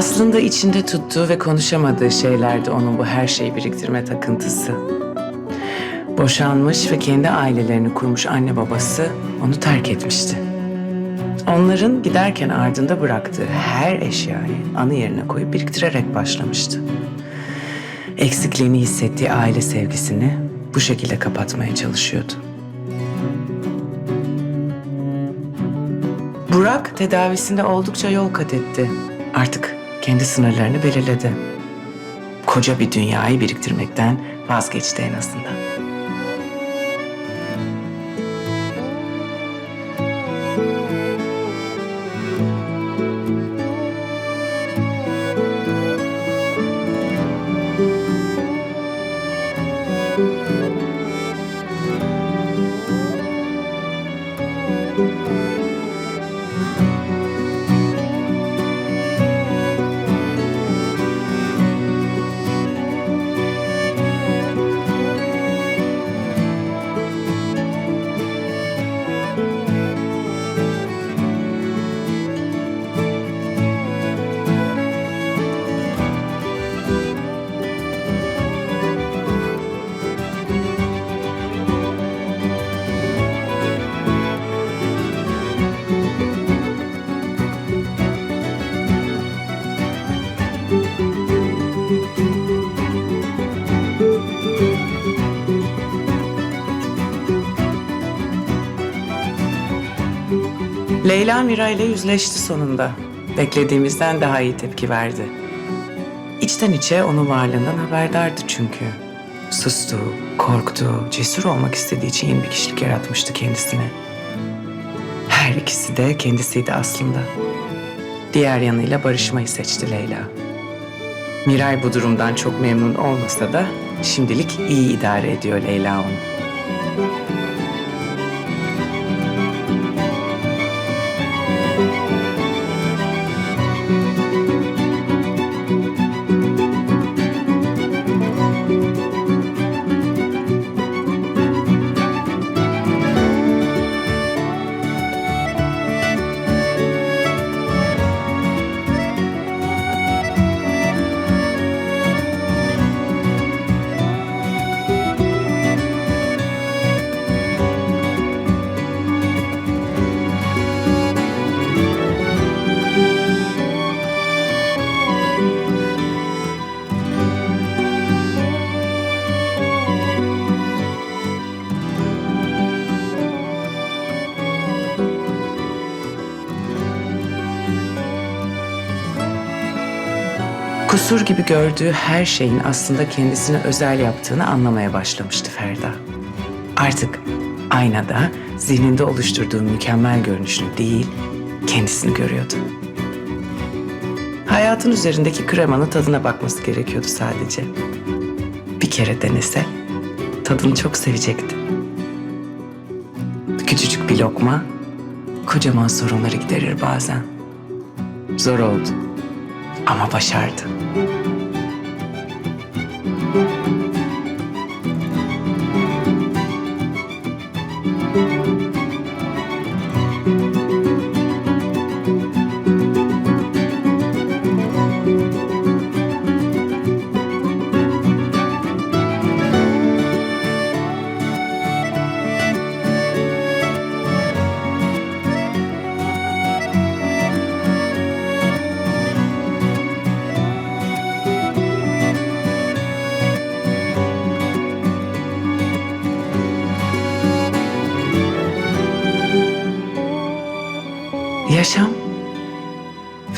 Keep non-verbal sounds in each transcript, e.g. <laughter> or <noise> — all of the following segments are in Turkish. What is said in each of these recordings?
Aslında içinde tuttuğu ve konuşamadığı şeylerdi onun bu her şeyi biriktirme takıntısı. Boşanmış ve kendi ailelerini kurmuş anne babası onu terk etmişti. Onların giderken ardında bıraktığı her eşyayı anı yerine koyup biriktirerek başlamıştı. Eksikliğini hissettiği aile sevgisini bu şekilde kapatmaya çalışıyordu. Burak tedavisinde oldukça yol kat etti. Artık kendi sınırlarını belirledi. Koca bir dünyayı biriktirmekten vazgeçti en azından. Leyla Mira ile yüzleşti sonunda. Beklediğimizden daha iyi tepki verdi. İçten içe onun varlığından haberdardı çünkü. Sustu, korktu, cesur olmak istediği için yeni bir kişilik yaratmıştı kendisine. Her ikisi de kendisiydi aslında. Diğer yanıyla barışmayı seçti Leyla. Miray bu durumdan çok memnun olmasa da şimdilik iyi idare ediyor Leyla onu. Kusur gibi gördüğü her şeyin aslında kendisine özel yaptığını anlamaya başlamıştı Ferda. Artık aynada zihninde oluşturduğu mükemmel görünüşünü değil, kendisini görüyordu. Hayatın üzerindeki kremanın tadına bakması gerekiyordu sadece. Bir kere denese tadını çok sevecekti. Küçücük bir lokma kocaman sorunları giderir bazen. Zor oldu ama başardı. Yaşam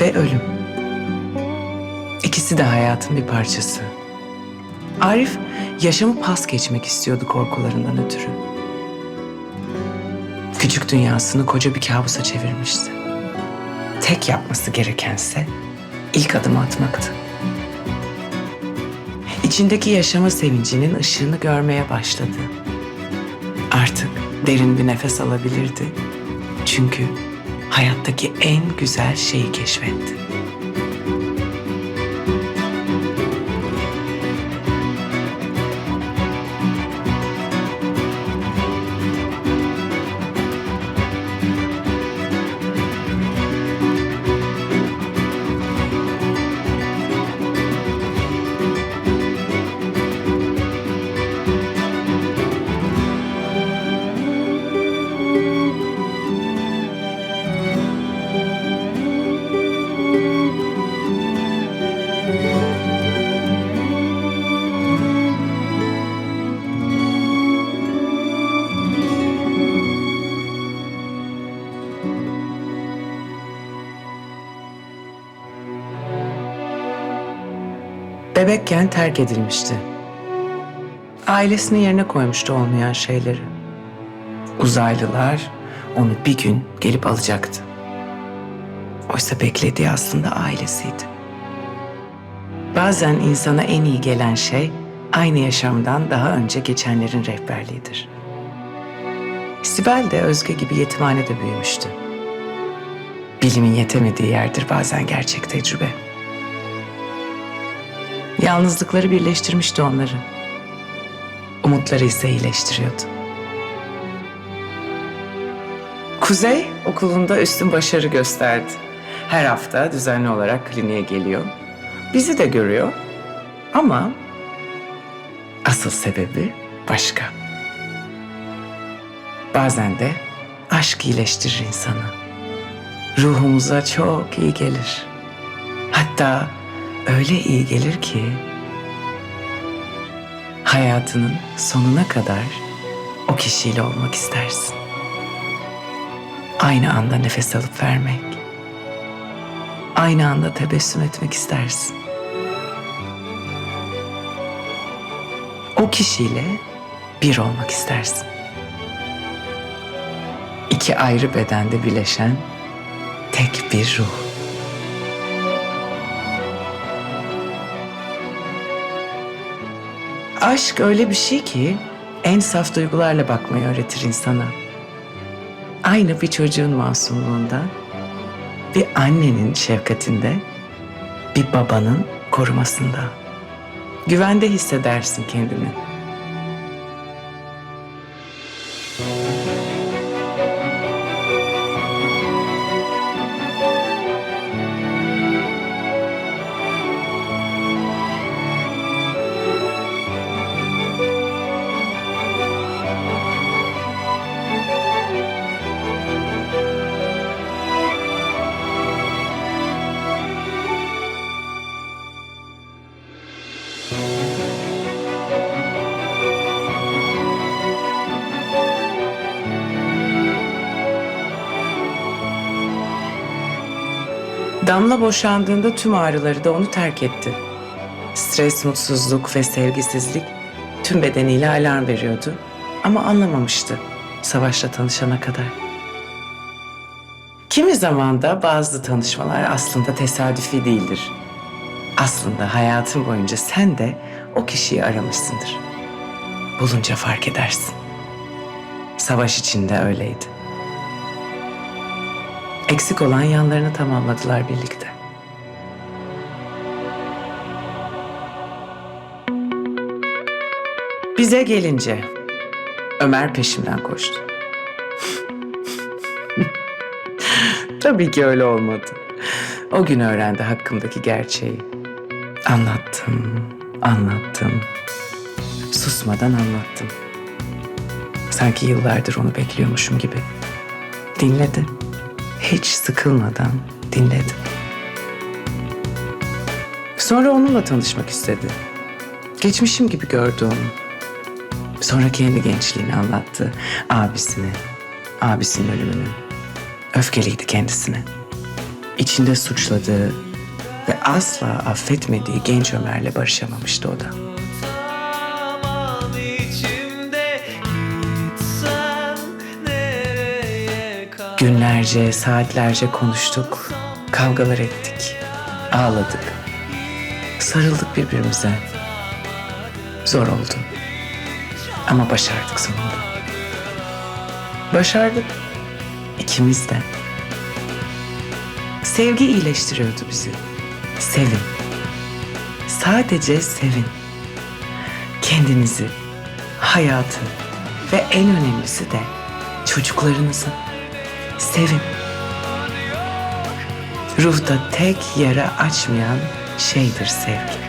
ve ölüm. İkisi de hayatın bir parçası. Arif yaşamı pas geçmek istiyordu korkularından ötürü. Küçük dünyasını koca bir kabusa çevirmişti. Tek yapması gerekense ilk adımı atmaktı. İçindeki yaşama sevincinin ışığını görmeye başladı. Artık derin bir nefes alabilirdi. Çünkü hayattaki en güzel şeyi keşfetti. Bebekken terk edilmişti. Ailesinin yerine koymuştu olmayan şeyleri. Uzaylılar onu bir gün gelip alacaktı. Oysa beklediği aslında ailesiydi. Bazen insana en iyi gelen şey aynı yaşamdan daha önce geçenlerin rehberliğidir. Sibel de Özge gibi yetimhanede büyümüştü. Bilimin yetemediği yerdir bazen gerçek tecrübe. Yalnızlıkları birleştirmişti onları. Umutları ise iyileştiriyordu. Kuzey okulunda üstün başarı gösterdi. Her hafta düzenli olarak kliniğe geliyor. Bizi de görüyor. Ama asıl sebebi başka. Bazen de aşk iyileştirir insanı. Ruhumuza çok iyi gelir. Hatta öyle iyi gelir ki hayatının sonuna kadar o kişiyle olmak istersin. Aynı anda nefes alıp vermek. Aynı anda tebessüm etmek istersin. O kişiyle bir olmak istersin. İki ayrı bedende birleşen tek bir ruh. Aşk öyle bir şey ki en saf duygularla bakmayı öğretir insana. Aynı bir çocuğun masumluğunda, bir annenin şefkatinde, bir babanın korumasında. Güvende hissedersin kendini. Damla boşandığında tüm ağrıları da onu terk etti. Stres, mutsuzluk ve sevgisizlik tüm bedeniyle alarm veriyordu. Ama anlamamıştı Savaş'la tanışana kadar. Kimi zaman da bazı tanışmalar aslında tesadüfi değildir. Aslında hayatın boyunca sen de o kişiyi aramışsındır. Bulunca fark edersin. Savaş içinde öyleydi. Eksik olan yanlarını tamamladılar birlikte. Bize gelince Ömer peşimden koştu. <laughs> Tabii ki öyle olmadı. O gün öğrendi hakkımdaki gerçeği. Anlattım, anlattım. Susmadan anlattım. Sanki yıllardır onu bekliyormuşum gibi. Dinledi. Hiç sıkılmadan dinledi. Sonra onunla tanışmak istedi. Geçmişim gibi gördü onu. Sonra kendi gençliğini anlattı. Abisine, abisinin ölümünü. Öfkeliydi kendisine. İçinde suçladığı ve asla affetmediği genç Ömer'le barışamamıştı o da. Günlerce, saatlerce konuştuk, kavgalar ettik, ağladık, sarıldık birbirimize. Zor oldu ama başardık sonunda. Başardık, ikimiz de. Sevgi iyileştiriyordu bizi. Sevin. Sadece sevin. Kendinizi, hayatı ve en önemlisi de çocuklarınızı sevin. Ruhta tek yara açmayan şeydir sevgi.